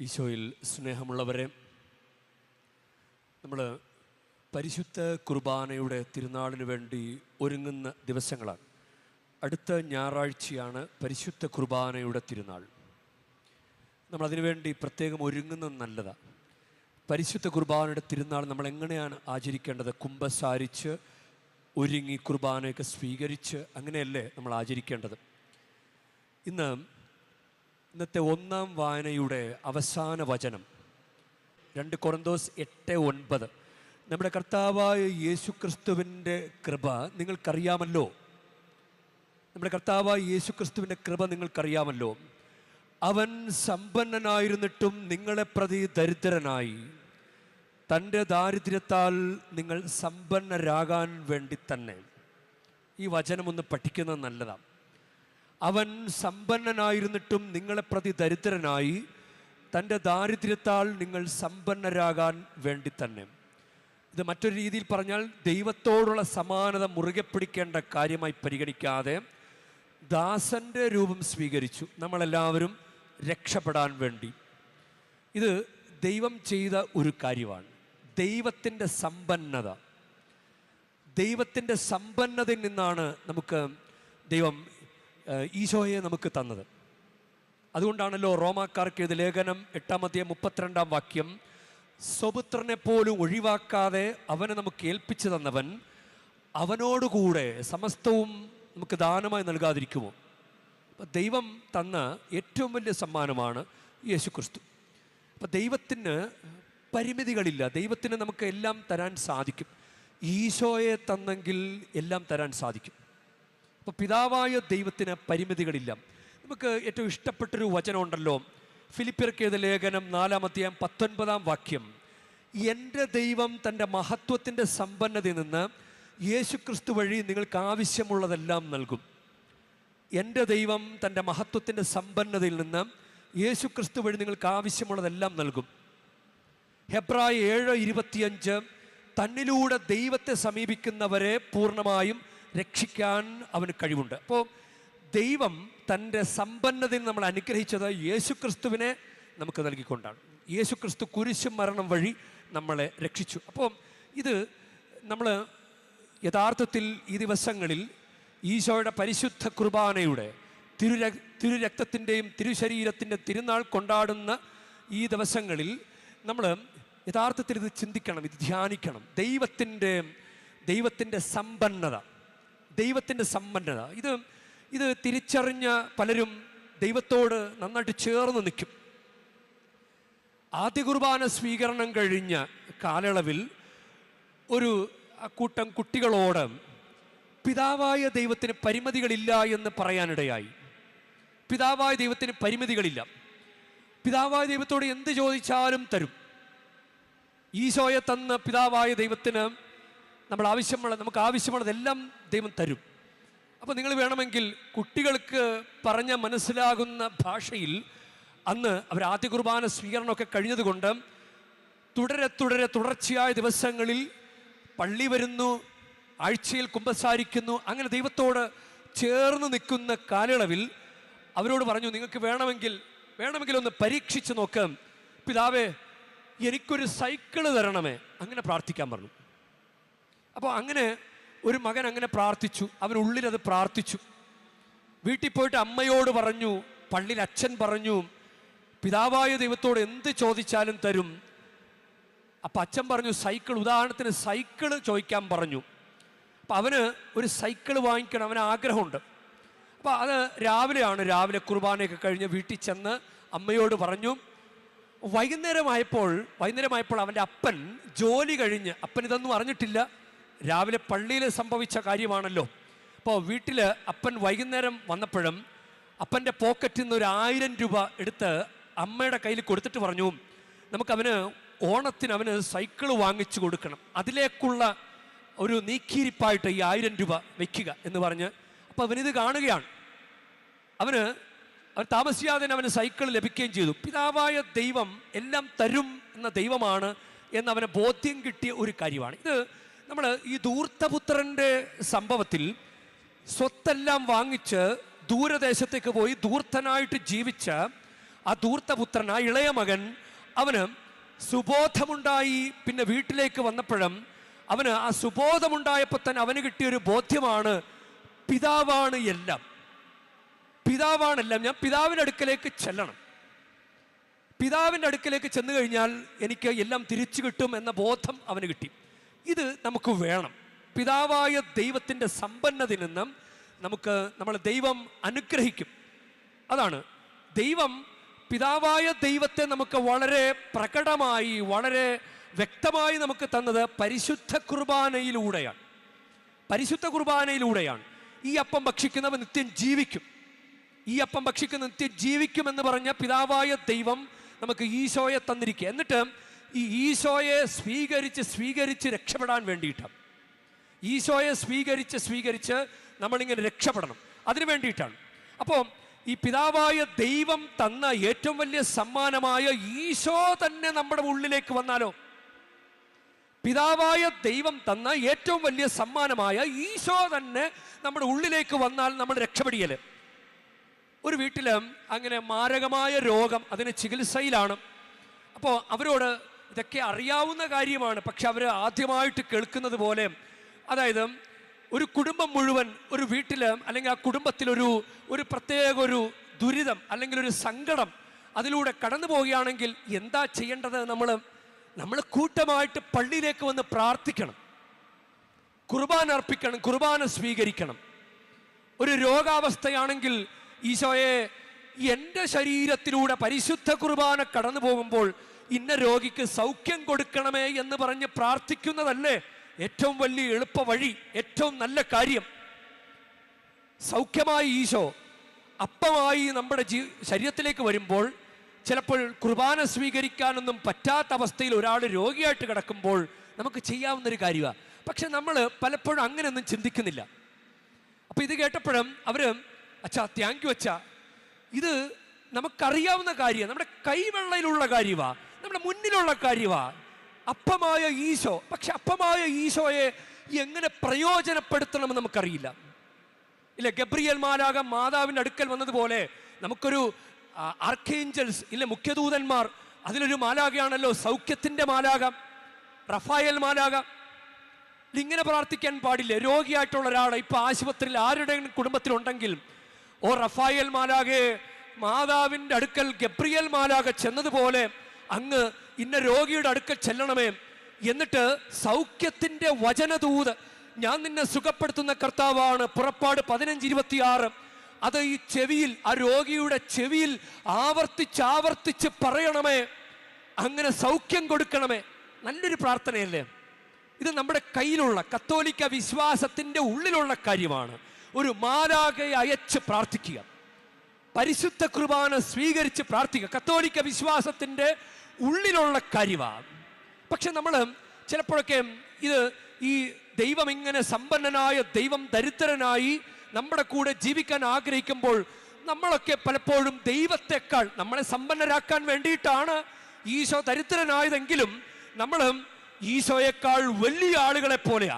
ഈശോയിൽ സ്നേഹമുള്ളവരെ നമ്മൾ പരിശുദ്ധ കുർബാനയുടെ തിരുനാളിന് വേണ്ടി ഒരുങ്ങുന്ന ദിവസങ്ങളാണ്. അടുത്ത ഞായറാഴ്ചയാണ് പരിശുദ്ധ കുർബാനയുടെ തിരുനാൾ. നമ്മൾ അതിനുവേണ്ടി പ്രത്യേകം ഒരുങ്ങുന്നത് നല്ലതാണ് പരിശുദ്ധ കുർബാനയുടെ തിരുനാൾ നമ്മൾ എങ്ങനെയാണ് ആചരിക്കേണ്ടത്? കുംഭസാരിച്ച് ഒരുങ്ങി കുർബാനയൊക്കെ സ്വീകരിച്ച് അങ്ങനെയല്ലേ നമ്മൾ ആചരിക്കേണ്ടത്? ഇന്ന് ഇന്നത്തെ ഒന്നാം വായനയുടെ അവസാന വചനം. രണ്ട് കൊറന്തോസ് എട്ട് ഒൻപത്. നമ്മുടെ കർത്താവായ യേശു ക്രിസ്തുവിന്റെ കൃപ നിങ്ങൾക്കറിയാമല്ലോ. നമ്മുടെ കർത്താവായ യേശു ക്രിസ്തുവിന്റെ കൃപ നിങ്ങൾക്കറിയാമല്ലോ. അവൻ സമ്പന്നനായിരുന്നിട്ടും നിങ്ങളെ പ്രതി ദരിദ്രനായി. തന്റെ ദാരിദ്ര്യത്താൽ നിങ്ങൾ സമ്പന്നരാകാൻ വേണ്ടി തന്നെ. ഈ വചനം ഒന്ന് പഠിക്കുന്നത് നല്ലതാണ് അവൻ സമ്പന്നനായിരുന്നിട്ടും നിങ്ങളെ പ്രതി ദരിദ്രനായി. തന്റെ ദാരിദ്ര്യത്താൽ നിങ്ങൾ സമ്പന്നരാകാൻ വേണ്ടി തന്നെ. ഇത് മറ്റൊരു രീതിയിൽ പറഞ്ഞാൽ ദൈവത്തോടുള്ള സമാനത മുറുകെ പിടിക്കേണ്ട കാര്യമായി പരിഗണിക്കാതെ ദാസന്റെ രൂപം സ്വീകരിച്ചു നമ്മളെല്ലാവരും രക്ഷപ്പെടാൻ വേണ്ടി. ഇത് ദൈവം ചെയ്ത ഒരു കാര്യമാണ്. ദൈവത്തിന്റെ സമ്പന്നത. ദൈവത്തിന്റെ സമ്പന്നതയിൽ നിന്നാണ് നമുക്ക് ദൈവം ഈശോയെ നമുക്ക് തന്നത്. അതുകൊണ്ടാണല്ലോ റോമാക്കാർക്ക് ഇത് ലേഖനം എട്ടാമത്തെ മുപ്പത്തിരണ്ടാം വാക്യം സ്വപുത്രനെ പോലും ഒഴിവാക്കാതെ അവനെ നമുക്ക് ഏൽപ്പിച്ചു തന്നവൻ അവനോടുകൂടെ സമസ്തവും നമുക്ക് ദാനമായി നൽകാതിരിക്കുമോ? അപ്പം ദൈവം തന്ന ഏറ്റവും വലിയ സമ്മാനമാണ് യേശു ക്രിസ്തു അപ്പം ദൈവത്തിന് പരിമിതികളില്ല. ദൈവത്തിന് നമുക്ക് എല്ലാം തരാൻ സാധിക്കും. ഈശോയെ തന്നെങ്കിൽ എല്ലാം തരാൻ സാധിക്കും. അപ്പോൾ പിതാവായ ദൈവത്തിന് പരിമിതികളില്ല. നമുക്ക് ഏറ്റവും ഇഷ്ടപ്പെട്ടൊരു വചനമുണ്ടല്ലോ. ഫിലിപ്പിയർക്കേത് ലേഖനം നാലാമത്തെയാം പത്തൊൻപതാം വാക്യം. എന്റെ ദൈവം തന്റെ മഹത്വത്തിന്റെ സമ്പന്നതയിൽ നിന്ന് യേശു ക്രിസ്തു വഴി നിങ്ങൾക്ക് ആവശ്യമുള്ളതെല്ലാം നൽകും. എന്റെ ദൈവം തന്റെ മഹത്വത്തിന്റെ സമ്പന്നതയിൽ നിന്ന് യേശു ക്രിസ്തു വഴി നിങ്ങൾക്ക് ആവശ്യമുള്ളതെല്ലാം നൽകും. ഹെബ്രായ ഏഴ് ഇരുപത്തിയഞ്ച് തന്നിലൂടെ ദൈവത്തെ സമീപിക്കുന്നവരെ പൂർണമായും രക്ഷിക്കാൻ അവന് കഴിവുണ്ട്. അപ്പോൾ ദൈവം തന്റെ സമ്പന്നതയിൽ നമ്മൾ അനുഗ്രഹിച്ചത് യേശു ക്രിസ്തുവിനെ നമുക്ക് നൽകിക്കൊണ്ടാണ്. യേശു ക്രിസ്തു കുരിശ് മരണം വഴി നമ്മളെ രക്ഷിച്ചു. അപ്പോൾ ഇത് നമ്മൾ യഥാർത്ഥത്തിൽ ഈ ദിവസങ്ങളിൽ ഈശോയുടെ പരിശുദ്ധ കുർബാനയുടെ തിരു തിരുരക്തത്തിന്റെയും തിരുശരീരത്തിന്റെ തിരുനാൾ കൊണ്ടാടുന്ന ഈ ദിവസങ്ങളിൽ നമ്മൾ യഥാർത്ഥത്തിൽ ഇത് ചിന്തിക്കണം ഇത് ധ്യാനിക്കണം. ദൈവത്തിന്റെ ദൈവത്തിന്റെ സമ്പന്നത. ദൈവത്തിന്റെ സമ്പന്നത. ഇത് ഇത് തിരിച്ചറിഞ്ഞ പലരും ദൈവത്തോട് നന്നായിട്ട് ചേർന്ന് നിൽക്കും. ആദ്യ കുർബാന സ്വീകരണം കഴിഞ്ഞ കാലയളവിൽ ഒരു കൂട്ടം കുട്ടികളോട് പിതാവായ ദൈവത്തിന് പരിമിതികളില്ല എന്ന് പറയാനിടയായി. പിതാവായ ദൈവത്തിന് പരിമിതികളില്ല. പിതാവായ ദൈവത്തോട് എന്ത് ചോദിച്ചാലും തരും. ഈശോയെ തന്ന പിതാവായ ദൈവത്തിന് നമ്മൾ ആവശ്യമുള്ള നമുക്ക് ആവശ്യമുള്ളതെല്ലാം ദൈവം തരും. അപ്പോൾ നിങ്ങൾ വേണമെങ്കിൽ കുട്ടികൾക്ക് പറഞ്ഞ മനസ്സിലാകുന്ന ഭാഷയിൽ അന്ന് അവർ ആദ്യ കുർബാന സ്വീകരണമൊക്കെ കഴിഞ്ഞതുകൊണ്ട് തുടരെ തുടരെ തുടർച്ചയായ ദിവസങ്ങളിൽ പള്ളി വരുന്നു ആഴ്ചയിൽ കുമ്പസാരിക്കുന്നു അങ്ങനെ ദൈവത്തോട് ചേർന്ന് നിൽക്കുന്ന കാലയളവിൽ അവരോട് പറഞ്ഞു നിങ്ങൾക്ക് വേണമെങ്കിൽ വേണമെങ്കിൽ ഒന്ന് പരീക്ഷിച്ച് നോക്കാം. പിതാവേ എനിക്കൊരു സൈക്കിൾ തരണമേ. അങ്ങനെ പ്രാർത്ഥിക്കാൻ പറഞ്ഞു. അപ്പോൾ അങ്ങനെ ഒരു മകൻ അങ്ങനെ പ്രാർത്ഥിച്ചു. അവനുള്ളിൽ അത് പ്രാർത്ഥിച്ചു. വീട്ടിൽ പോയിട്ട് അമ്മയോട് പറഞ്ഞു പള്ളിയിൽ അച്ഛൻ പറഞ്ഞു പിതാവായ ദൈവത്തോട് എന്ത് ചോദിച്ചാലും തരും. അപ്പം അച്ഛൻ പറഞ്ഞു സൈക്കിൾ ഉദാഹരണത്തിന് സൈക്കിൾ ചോദിക്കാൻ പറഞ്ഞു. അപ്പം അവന് ഒരു സൈക്കിൾ വാങ്ങിക്കണം അവന് ആഗ്രഹമുണ്ട്. അപ്പം അത് രാവിലെയാണ് രാവിലെ കുർബാനയൊക്കെ കഴിഞ്ഞ് വീട്ടിൽ ചെന്ന് അമ്മയോട് പറഞ്ഞു വൈകുന്നേരമായപ്പോൾ വൈകുന്നേരമായപ്പോൾ അവന്റെ അപ്പൻ ജോലി കഴിഞ്ഞ് അപ്പൻ ഇതൊന്നും അറിഞ്ഞിട്ടില്ല രാവിലെ പള്ളിയിൽ സംഭവിച്ച കാര്യമാണല്ലോ. അപ്പോൾ വീട്ടിൽ അപ്പൻ വൈകുന്നേരം വന്നപ്പോഴും അപ്പന്റെ പോക്കറ്റിൽ നിന്ന് ഒരു ആയിരം രൂപ എടുത്ത് അമ്മയുടെ കയ്യിൽ കൊടുത്തിട്ട് പറഞ്ഞു നമുക്കവന് ഓണത്തിന് അവന് സൈക്കിൾ വാങ്ങിച്ചു കൊടുക്കണം. അതിലേക്കുള്ള ഒരു നീക്കിയിരിപ്പായിട്ട് ഈ ആയിരം രൂപ വെക്കുക എന്ന് പറഞ്ഞ് അപ്പോൾ അവനിത് കാണുകയാണ്. അവന് അവൻ താമസിയാതെ അവന് സൈക്കിൾ ലഭിക്കുകയും ചെയ്തു. പിതാവായ ദൈവം എല്ലാം തരും എന്ന ദൈവമാണ് എന്ന് അവന് ബോധ്യം കിട്ടിയ ഒരു കാര്യമാണ്. ഇത് നമ്മൾ ഈ ധൂർത്തപുത്രന്റെ സംഭവത്തിൽ സ്വത്തെല്ലാം വാങ്ങിച്ച് ദൂരദേശത്തേക്ക് പോയി ധൂർത്തനായിട്ട് ജീവിച്ച ആ ധൂർത്തപുത്രൻ ആ ഇളയ മകൻ അവന് സുബോധമുണ്ടായി. പിന്നെ വീട്ടിലേക്ക് വന്നപ്പോഴും അവന് ആ സുബോധമുണ്ടായപ്പോൾ തന്നെ അവന് കിട്ടിയൊരു ബോധ്യമാണ് പിതാവാണ് എല്ലാം. പിതാവാണ് എല്ലാം. ഞാൻ പിതാവിന്റെ അടുക്കലേക്ക് ചെല്ലണം. പിതാവിന്റെ അടുക്കലേക്ക് ചെന്നു കഴിഞ്ഞാൽ എനിക്ക് എല്ലാം തിരിച്ചു കിട്ടും എന്ന ബോധം അവന് കിട്ടി. ഇത് നമുക്ക് വേണം. പിതാവായ ദൈവത്തിന്റെ സമ്പന്നതയിൽ നിന്നും നമുക്ക് നമ്മൾ ദൈവം അനുഗ്രഹിക്കും. അതാണ്. ദൈവം പിതാവായ ദൈവത്തെ നമുക്ക് വളരെ പ്രകടമായി വളരെ വ്യക്തമായി നമുക്ക് തന്നത് പരിശുദ്ധ കുർബാനയിലൂടെയാണ്. പരിശുദ്ധ കുർബാനയിലൂടെയാണ്. ഈ അപ്പം ഭക്ഷിക്കുന്നവ നിത്യം ജീവിക്കും. ഈ അപ്പം ഭക്ഷിക്കുന്ന നിത്യം ജീവിക്കുമെന്ന് പറഞ്ഞ പിതാവായ ദൈവം നമുക്ക് ഈശോയെ തന്നിരിക്കുക. എന്നിട്ട് ഈ ഈശോയെ സ്വീകരിച്ച് സ്വീകരിച്ച് രക്ഷപ്പെടാൻ വേണ്ടിയിട്ടാണ്. ഈശോയെ സ്വീകരിച്ച് സ്വീകരിച്ച് നമ്മളിങ്ങനെ രക്ഷപ്പെടണം. അതിന് വേണ്ടിയിട്ടാണ്. അപ്പോൾ ഈ പിതാവായ ദൈവം തന്ന ഏറ്റവും വലിയ സമ്മാനമായ ഈശോ തന്നെ നമ്മുടെ ഉള്ളിലേക്ക് വന്നാലോ? പിതാവായ ദൈവം തന്ന ഏറ്റവും വലിയ സമ്മാനമായ ഈശോ തന്നെ നമ്മുടെ ഉള്ളിലേക്ക് വന്നാൽ നമ്മൾ രക്ഷപ്പെടിയൽ. ഒരു വീട്ടിൽ അങ്ങനെ മാരകമായ രോഗം അതിന് ചികിത്സയിലാണ്. അപ്പോൾ അവരോട് ഇതൊക്കെ അറിയാവുന്ന കാര്യമാണ്. പക്ഷെ അവർ ആദ്യമായിട്ട് കേൾക്കുന്നത് പോലെ അതായത് ഒരു കുടുംബം മുഴുവൻ ഒരു വീട്ടിൽ അല്ലെങ്കിൽ ആ കുടുംബത്തിലൊരു ഒരു പ്രത്യേക ഒരു ദുരിതം അല്ലെങ്കിൽ ഒരു സങ്കടം അതിലൂടെ കടന്നു പോവുകയാണെങ്കിൽ എന്താ ചെയ്യേണ്ടത് നമ്മൾ നമ്മൾ കൂട്ടമായിട്ട് പള്ളിയിലേക്ക് വന്ന് പ്രാർത്ഥിക്കണം. കുർബാന അർപ്പിക്കണം കുർബാന സ്വീകരിക്കണം. ഒരു രോഗാവസ്ഥയാണെങ്കിൽ ഈശോയെ എന്റെ ശരീരത്തിലൂടെ പരിശുദ്ധ കുർബാന കടന്നു പോകുമ്പോൾ ഇന്ന രോഗിക്ക് സൗഖ്യം കൊടുക്കണമേ എന്ന് പറഞ്ഞ് പ്രാർത്ഥിക്കുന്നതല്ലേ ഏറ്റവും വലിയ എളുപ്പ വഴി ഏറ്റവും നല്ല കാര്യം. സൗഖ്യമായി ഈശോ അപ്പമായി നമ്മുടെ ജീ ശരീരത്തിലേക്ക് വരുമ്പോൾ ചിലപ്പോൾ കുർബാന സ്വീകരിക്കാനൊന്നും പറ്റാത്ത അവസ്ഥയിൽ ഒരാൾ രോഗിയായിട്ട് കിടക്കുമ്പോൾ നമുക്ക് ചെയ്യാവുന്നൊരു കാര്യമാണ് പക്ഷെ നമ്മൾ പലപ്പോഴും അങ്ങനെയൊന്നും ചിന്തിക്കുന്നില്ല. അപ്പോൾ ഇത് കേട്ടപ്പോഴും അവർ അച്ഛാ താങ്ക് യു അച്ഛാ. ഇത് നമുക്കറിയാവുന്ന കാര്യമാണ് നമ്മുടെ കൈവെള്ളയിലുള്ള കാര്യമാ നമ്മുടെ മുന്നിലുള്ള കാര്യമാണ് അപ്പമായ ഈശോ. പക്ഷെ അപ്പമായ ഈശോയെ എങ്ങനെ പ്രയോജനപ്പെടുത്തണമെന്ന് നമുക്കറിയില്ല. ഇല്ല ഗബ്രിയൽ മാലാക മാതാവിന്റെ അടുക്കൽ വന്നതുപോലെ നമുക്കൊരു ആർക്കേഞ്ചൽസ് ഇല്ല മുഖ്യദൂതന്മാർ അതിലൊരു മാലാകയാണല്ലോ സൗഖ്യത്തിന്റെ മാലാക റഫായൽ മാലാക ഇങ്ങനെ പ്രാർത്ഥിക്കാൻ പാടില്ല. രോഗിയായിട്ടുള്ള ഒരാൾ ഇപ്പൊ ആശുപത്രിയിൽ ആരുടെ കുടുംബത്തിലുണ്ടെങ്കിൽ ഓ റഫായൽ മാലാകെ മാതാവിന്റെ അടുക്കൽ ഗബ്രിയൽ മാലാക ചെന്നതുപോലെ അങ്ങ് ഇന്ന രോഗിയുടെ അടുക്കൽ ചെല്ലണമേ എന്നിട്ട് സൗഖ്യത്തിന്റെ വചനദൂത് ഞാൻ നിന്നെ സുഖപ്പെടുത്തുന്ന കർത്താവാണ് പുറപ്പാട് പതിനഞ്ച് ഇരുപത്തിയാറ്. അത് ഈ ചെവിയിൽ ആ രോഗിയുടെ ചെവിയിൽ ആവർത്തിച്ച് ആവർത്തിച്ച് പറയണമേ. അങ്ങനെ സൗഖ്യം കൊടുക്കണമേ. നല്ലൊരു പ്രാർത്ഥനയല്ലേ? ഇത് നമ്മുടെ കയ്യിലുള്ള കത്തോലിക്ക വിശ്വാസത്തിന്റെ ഉള്ളിലുള്ള കാര്യമാണ്. ഒരു മാലാകയെ അയച്ച് പ്രാർത്ഥിക്കുക. പരിശുദ്ധ കുർബാന സ്വീകരിച്ച് പ്രാർത്ഥിക്കുക. കത്തോലിക്ക വിശ്വാസത്തിന്റെ ഉള്ളിലുള്ള കാര്യമാണ് പക്ഷെ നമ്മൾ ചിലപ്പോഴൊക്കെ ഇത് ഈ ദൈവം ഇങ്ങനെ സമ്പന്നനായ ദൈവം ദരിദ്രനായി നമ്മുടെ കൂടെ ജീവിക്കാൻ ആഗ്രഹിക്കുമ്പോൾ നമ്മളൊക്കെ പലപ്പോഴും ദൈവത്തെക്കാൾ നമ്മളെ സമ്പന്നരാക്കാൻ വേണ്ടിയിട്ടാണ് ഈശോ ദരിദ്രനായതെങ്കിലും നമ്മൾ ഈശോയേക്കാൾ വലിയ ആളുകളെ പോലെയാ.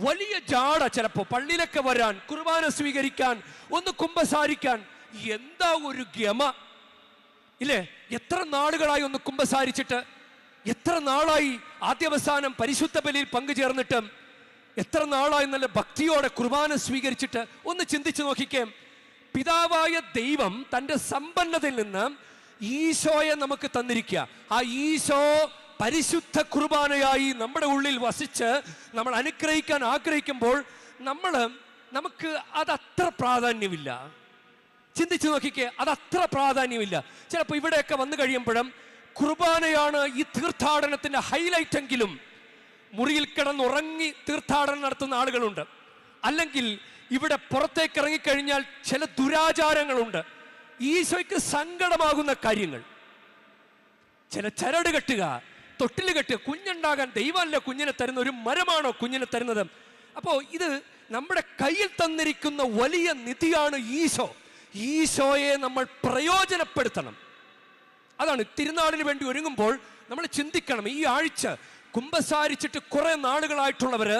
വലിയ ജാട ചിലപ്പോ പള്ളിയിലൊക്കെ വരാൻ കുർബാന സ്വീകരിക്കാൻ ഒന്ന് കുമ്പസാരിക്കാൻ. എന്താ ഒരു ഗമ? ഇല്ലേ? എത്ര നാളുകളായി ഒന്ന് കുമ്പസാരിച്ചിട്ട്? എത്ര നാളായി ആദ്യവസാനം പരിശുദ്ധ ബലിയിൽ പങ്കുചേർന്നിട്ട്? എത്ര നാളായി നല്ല ഭക്തിയോടെ കുർബാന സ്വീകരിച്ചിട്ട്? ഒന്ന് ചിന്തിച്ചു നോക്കിക്കേ. പിതാവായ ദൈവം തന്റെ സമ്പന്നതയിൽ നിന്ന് ഈശോയെ നമുക്ക് തന്നിരിക്കുക. ആ ഈശോ പരിശുദ്ധ കുർബാനയായി നമ്മുടെ ഉള്ളിൽ വസിച്ച് നമ്മൾ അനുഗ്രഹിക്കാൻ ആഗ്രഹിക്കുമ്പോൾ നമ്മൾ നമുക്ക് അതത്ര പ്രാധാന്യമില്ല. ചിന്തിച്ചു നോക്കിക്കേ അതത്ര പ്രാധാന്യമില്ല. ചിലപ്പോൾ ഇവിടെയൊക്കെ വന്നു കഴിയുമ്പോഴും കുർബാനയാണ് ഈ തീർത്ഥാടനത്തിന്റെ ഹൈലൈറ്റ് എങ്കിലും മുറിയിൽ കിടന്നുറങ്ങി തീർത്ഥാടനം നടത്തുന്ന ആളുകളുണ്ട്. അല്ലെങ്കിൽ ഇവിടെ പുറത്തേക്ക് ഇറങ്ങിക്കഴിഞ്ഞാൽ ചില ദുരാചാരങ്ങളുണ്ട്. ഈശോയ്ക്ക് സങ്കടമാകുന്ന കാര്യങ്ങൾ. ചില ചരട് കെട്ടുക തൊട്ടിൽ കെട്ടുക കുഞ്ഞുണ്ടാകാൻ ദൈവമല്ല കുഞ്ഞിനെ തരുന്ന ഒരു മരമാണോ കുഞ്ഞിനെ തരുന്നത്? അപ്പോൾ ഇത് നമ്മുടെ കയ്യിൽ തന്നിരിക്കുന്ന വലിയ നിധിയാണ് ഈശോ. ഈശോയെ നമ്മൾ പ്രയോജനപ്പെടുത്തണം. അതാണ് തിരുനാളിന് വേണ്ടി ഒരുങ്ങുമ്പോൾ നമ്മൾ ചിന്തിക്കണം. ഈ ആഴ്ച കുമ്പസാരിച്ചിട്ട് കുറെ നാളുകളായിട്ടുള്ളവര്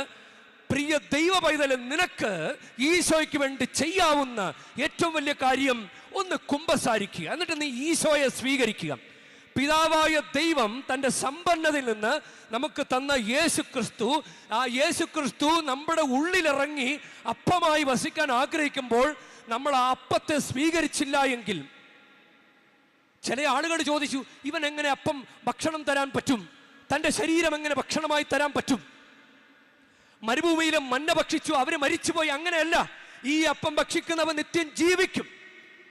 പ്രിയ ദൈവ പൈതൽ നിനക്ക് ഈശോയ്ക്ക് വേണ്ടി ചെയ്യാവുന്ന ഏറ്റവും വലിയ കാര്യം ഒന്ന് കുമ്പസാരിക്കുക. എന്നിട്ട് നീ ഈശോയെ സ്വീകരിക്കുക. പിതാവായ ദൈവം തന്റെ സമ്പന്നതയിൽ നിന്ന് നമുക്ക് തന്ന യേശു ക്രിസ്തു ആ യേശു ക്രിസ്തു നമ്മുടെ ഉള്ളിലിറങ്ങി അപ്പമായി വസിക്കാൻ ആഗ്രഹിക്കുമ്പോൾ നമ്മൾ ആ അപ്പത്തെ സ്വീകരിച്ചില്ല എങ്കിൽ ചില ആളുകൾ ചോദിച്ചു ഇവൻ എങ്ങനെ അപ്പം ഭക്ഷണം തരാൻ പറ്റും? തന്റെ ശരീരം എങ്ങനെ ഭക്ഷണമായി തരാൻ പറ്റും? മരുഭൂമിയിലും മന്ന ഭക്ഷിച്ചു അവർ മരിച്ചുപോയി അങ്ങനെയല്ല. ഈ അപ്പം ഭക്ഷിക്കുന്നവൻ നിത്യം ജീവിക്കും.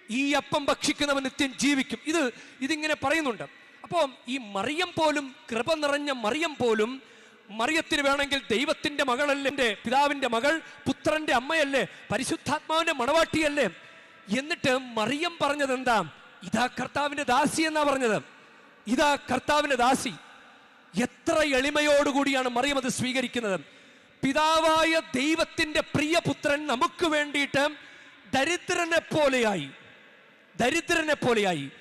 ഈ അപ്പം ഭക്ഷിക്കുന്നവൻ നിത്യം ജീവിക്കും. ഇത് ഇതിങ്ങനെ പറയുന്നുണ്ട്. അപ്പോൾ ഈ മറിയം പോലും കൃപ നിറഞ്ഞ മറിയം പോലും മറിയത്തിന് വേണമെങ്കിൽ ദൈവത്തിന്റെ മകളല്ലേ എന്റെ പിതാവിന്റെ മകൾ പുത്രന്റെ അമ്മയല്ലേ പരിശുദ്ധാത്മാവിന്റെ മണവാട്ടിയല്ലേ? എന്നിട്ട് മറിയം പറഞ്ഞത് എന്താ? ഇതാ കർത്താവിന്റെ ദാസി എന്നാ പറഞ്ഞത്. ഇതാ കർത്താവിന്റെ ദാസി. എത്ര എളിമയോടുകൂടിയാണ് മറിയം അത് സ്വീകരിക്കുന്നത്. പിതാവായ ദൈവത്തിന്റെ പ്രിയപുത്രൻ നമുക്ക് വേണ്ടിയിട്ട് ദരിദ്രനെ പോലെയായി ദരിദ്രനെ പോലെയായി.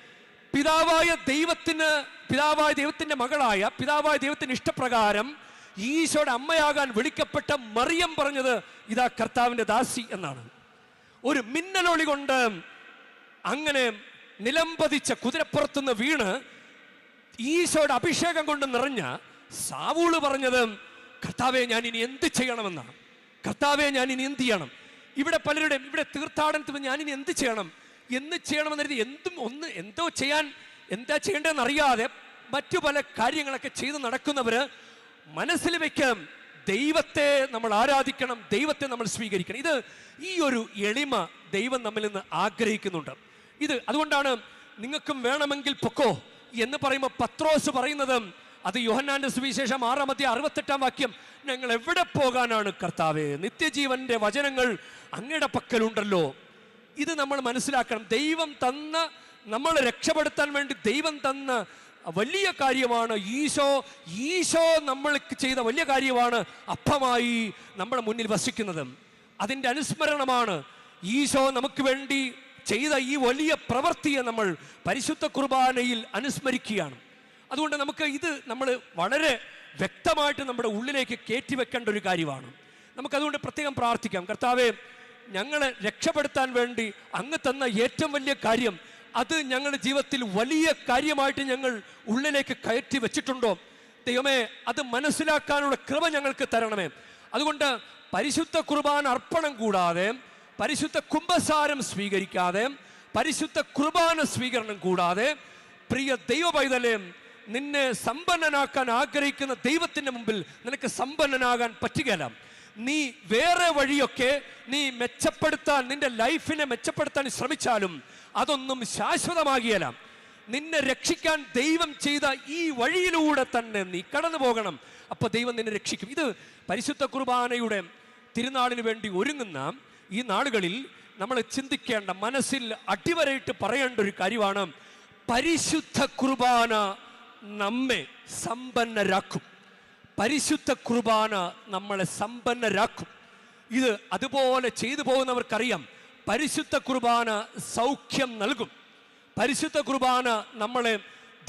പിതാവായ ദൈവത്തിന് പിതാവായ ദൈവത്തിന്റെ മകളായ പിതാവായ ദൈവത്തിന് ഇഷ്ടപ്രകാരം ഈശോയുടെ അമ്മയാകാൻ വിളിക്കപ്പെട്ട മറിയം പറഞ്ഞത് ഇതാ കർത്താവിന്റെ ദാസി എന്നാണ്. ഒരു മിന്നലൊളി കൊണ്ട് അങ്ങനെ നിലംപതിച്ച കുതിരപ്പുറത്തുനിന്ന് വീണ് ഈശോയുടെ അഭിഷേകം കൊണ്ട് നിറഞ്ഞ സാവൂൾ പറഞ്ഞത് കർത്താവെ ഞാൻ ഇനി എന്ത് ചെയ്യണമെന്നാണ്. കർത്താവെ ഞാൻ ഇനി എന്ത് ചെയ്യണം? ഇവിടെ പലരുടെയും ഇവിടെ തീർത്ഥാടനത്തിന് ഞാൻ ഇനി എന്ത് ചെയ്യണം? എന്ന് ചെയ്യണമെന്ന് കരുതി എന്തും ഒന്ന് എന്തോ ചെയ്യാൻ എന്താ ചെയ്യേണ്ടതെന്ന് അറിയാതെ മറ്റു പല കാര്യങ്ങളൊക്കെ ചെയ്ത് നടക്കുന്നവര് മനസ്സിൽ വെക്കാം ദൈവത്തെ നമ്മൾ ആരാധിക്കണം ദൈവത്തെ നമ്മൾ സ്വീകരിക്കണം. ഇത് ഈ ഒരു എളിമ ദൈവം നമ്മിൽ നിന്ന് ആഗ്രഹിക്കുന്നുണ്ട്. ഇത് അതുകൊണ്ടാണ് നിങ്ങൾക്കും വേണമെങ്കിൽ പൊക്കോ എന്ന് പറയുമ്പോൾ പത്രോസ് പറയുന്നത് അത് യോഹന്നാന്റെ സുവിശേഷം ആറാമത്തെ അറുപത്തെട്ടാം വാക്യം ഞങ്ങൾ എവിടെ പോകാനാണ് കർത്താവേ? നിത്യജീവന്റെ വചനങ്ങൾ അങ്ങയുടെ പക്കലുണ്ടല്ലോ. ഇത് നമ്മൾ മനസ്സിലാക്കണം. ദൈവം തന്ന നമ്മളെ രക്ഷപ്പെടുത്താൻ വേണ്ടി ദൈവം തന്ന വലിയ കാര്യമാണ് ഈശോ. ഈശോ നമ്മൾക്ക് ചെയ്ത വലിയ കാര്യമാണ് അപ്പമായി നമ്മുടെ മുന്നിൽ വസിക്കുന്നത്. അതിന്റെ അനുസ്മരണമാണ് ഈശോ നമുക്ക് വേണ്ടി ചെയ്ത ഈ വലിയ പ്രവൃത്തിയെ നമ്മൾ പരിശുദ്ധ കുർബാനയിൽ അനുസ്മരിക്കുകയാണ്. അതുകൊണ്ട് നമുക്ക് ഇത് നമ്മൾ വളരെ വ്യക്തമായിട്ട് നമ്മുടെ ഉള്ളിലേക്ക് കയറ്റി വെക്കേണ്ട ഒരു കാര്യമാണ്. നമുക്കതുകൊണ്ട് പ്രത്യേകം പ്രാർത്ഥിക്കാം. കർത്താവെ ഞങ്ങളെ രക്ഷപ്പെടുത്താൻ വേണ്ടി അങ്ങ് തന്ന ഏറ്റവും വലിയ കാര്യം അത് ഞങ്ങളുടെ ജീവിതത്തിൽ വലിയ കാര്യമായിട്ട് ഞങ്ങൾ ഉള്ളിലേക്ക് കയറ്റി വെച്ചിട്ടുണ്ടോ? ദൈവമേ അത് മനസ്സിലാക്കാനുള്ള കൃപ ഞങ്ങൾക്ക് തരണമേ. അതുകൊണ്ട് പരിശുദ്ധ കുർബാന അർപ്പണം കൂടാതെ പരിശുദ്ധ കുംഭസാരം സ്വീകരിക്കാതെ പരിശുദ്ധ കുർബാന സ്വീകരണം കൂടാതെ പ്രിയ ദൈവ പൈതലേ നിന്നെ സമ്പന്നനാക്കാൻ ആഗ്രഹിക്കുന്ന ദൈവത്തിന്റെ മുമ്പിൽ നിനക്ക് സമ്പന്നനാകാൻ പറ്റുകയില്ല. നീ വേറെ വഴിയൊക്കെ നീ മെച്ചപ്പെടുത്താൻ നിന്റെ ലൈഫിനെ മെച്ചപ്പെടുത്താൻ ശ്രമിച്ചാലും അതൊന്നും ശാശ്വതമാകിയല്ല. നിന്നെ രക്ഷിക്കാൻ ദൈവം ചെയ്ത ഈ വഴിയിലൂടെ തന്നെ നീ കടന്നു പോകണം. അപ്പൊ ദൈവം നിന്നെ രക്ഷിക്കും. ഇത് പരിശുദ്ധ കുർബാനയുടെ തിരുനാളിന് വേണ്ടി ഒരുങ്ങുന്ന ഈ നാളുകളിൽ നമ്മൾ ചിന്തിക്കേണ്ട മനസ്സിൽ അടിവരയിട്ട് പറയേണ്ട ഒരു കാര്യമാണ് പരിശുദ്ധ കുർബാന നമ്മെ സമ്പന്നരാക്കും. പരിശുദ്ധ കുർബാന നമ്മളെ സമ്പന്നരാക്കും. ഇത് അതുപോലെ ചെയ്തു പോകുന്നവർക്കറിയാം. പരിശുദ്ധ കുർബാന സൗഖ്യം നൽകും. പരിശുദ്ധ കുർബാന നമ്മളെ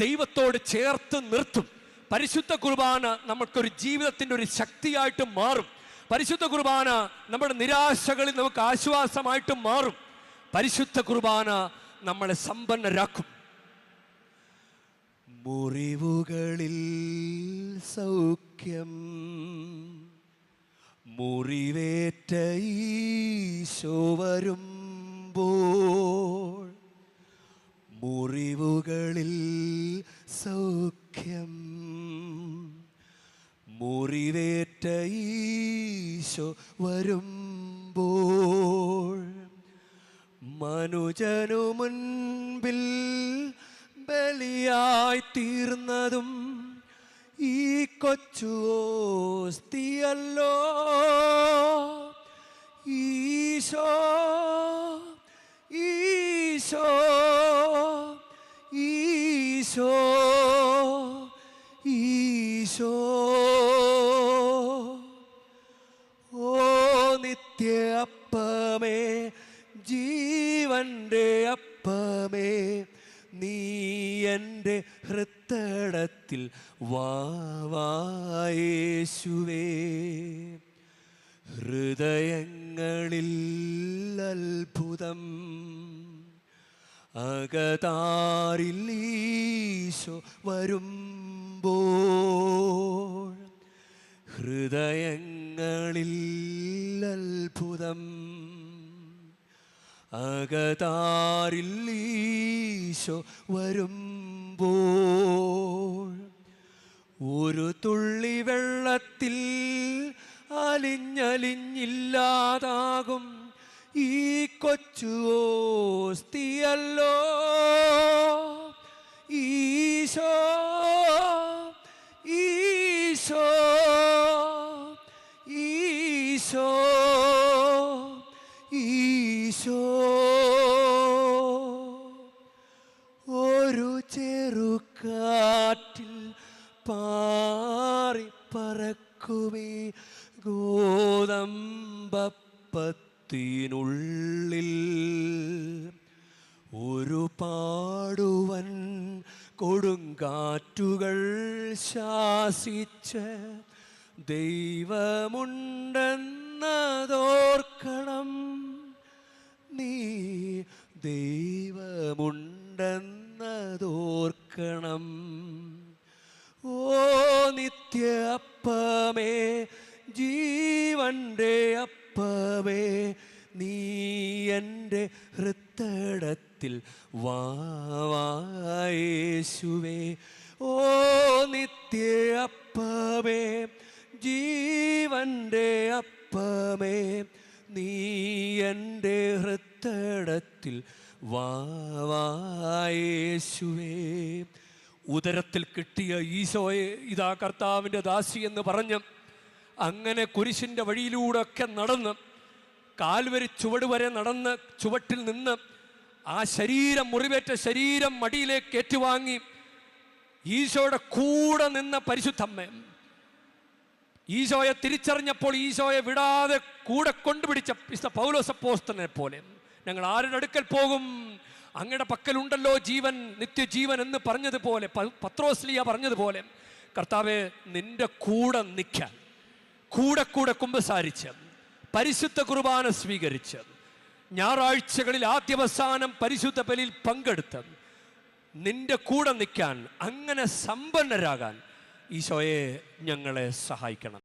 ദൈവത്തോട് ചേർത്ത് നിർത്തും. പരിശുദ്ധ കുർബാന നമുക്കൊരു ജീവിതത്തിന്റെ ഒരു ശക്തിയായിട്ട് മാറും. പരിശുദ്ധ കുർബാന നമ്മുടെ നിരാശകളിൽ നമുക്ക് ആശ്വാസമായിട്ട് മാറും. പരിശുദ്ധ കുർബാന നമ്മളെ സമ്പന്നരാക്കും. മുറിവുകളിൽ സൗഖ്യം. മുറിവേറ്റ ഈശോ വരുമ്പോൾ മുറിവുകളിൽ സൗഖ്യം. മുറിവേറ്റ ഈശോ വരുമ്പോൾ മനുജനു മുൻപിൽ ബലിയായി തീർന്നതും ഈ കൊച്ചു ഓസ്തിയല്ലോ. ഈശോ എന്റെ ഹൃത്തടത്തിൽ വാവായേശുവേ ഹൃദയങ്ങളിൽ അത്ഭുതം അകതാരിൽ ഈശോ വരുമ്പോൾ. ഹൃദയങ്ങളിൽ അത്ഭുതം അകതാരിൽ ഈശോ വരുമ്പോൾ ഒരു തുള്ളി വെള്ളത്തിൽ അലിഞ്ഞലിഞ്ഞില്ലാതാകും. ഈ കൊച്ചു ഓസ്തിയല്ലോ ഈശോ ഗോതമ്പപ്പത്തിനുള്ളിൽ ഒരു പാടുവൻ കൊടുങ്കാറ്റുകൾ ശാസിച്ച് ദൈവമുണ്ടെന്നതോർക്കണം വായേശുവേ ഓ നിത്യ അപ്പമേ ജീവന്റെ അപ്പമേ നീ എന്റെ ഹൃത്തടത്തിൽ വാവായേശുവേ ഉദരത്തിൽ കിട്ടിയ ഈശോയെ ഇതാ കർത്താവിന്റെ ദാസി എന്ന് പറഞ്ഞ് അങ്ങനെ കുരിശിന്റെ വഴിയിലൂടെ ഒക്കെ നടന്ന് കാൽവരി ചുവട് വരെ നടന്ന് ചുവട്ടിൽ നിന്ന് ആ ശരീരം മുറിവേറ്റ ശരീരം മടിയിലേക്ക് ഏറ്റുവാങ്ങി ഈശോയുടെ കൂടെ നിന്ന പരിശുദ്ധമ്മ. ഈശോയെ തിരിച്ചറിഞ്ഞപ്പോൾ ഈശോയെ വിടാതെ കൂടെ കൊണ്ടുപിടിച്ച വിശുദ്ധ പൗലോസപ്പോസ്തനെ പോലെ. ഞങ്ങൾ ആരുടെ അടുക്കൽ പോകും? അങ്ങയുടെ പക്കലുണ്ടല്ലോ ജീവൻ നിത്യജീവൻ എന്ന് പറഞ്ഞതുപോലെ പത്രോസ്ലിയ പറഞ്ഞതുപോലെ. കർത്താവ് നിന്റെ കൂടെ നിൽക്കാൻ കൂടെ കൂടെ കുമ്പസാരിച്ച് പരിശുദ്ധ കുർബാന സ്വീകരിച്ച് ഞായറാഴ്ചകളിൽ ആദ്യവസാനം പരിശുദ്ധ ബലിയിൽ പങ്കെടുത്ത് നിന്റെ കൂടെ നിൽക്കാൻ അങ്ങനെ സമ്പന്നരാകാൻ ഈശോയെ ഞങ്ങളെ സഹായിക്കണം.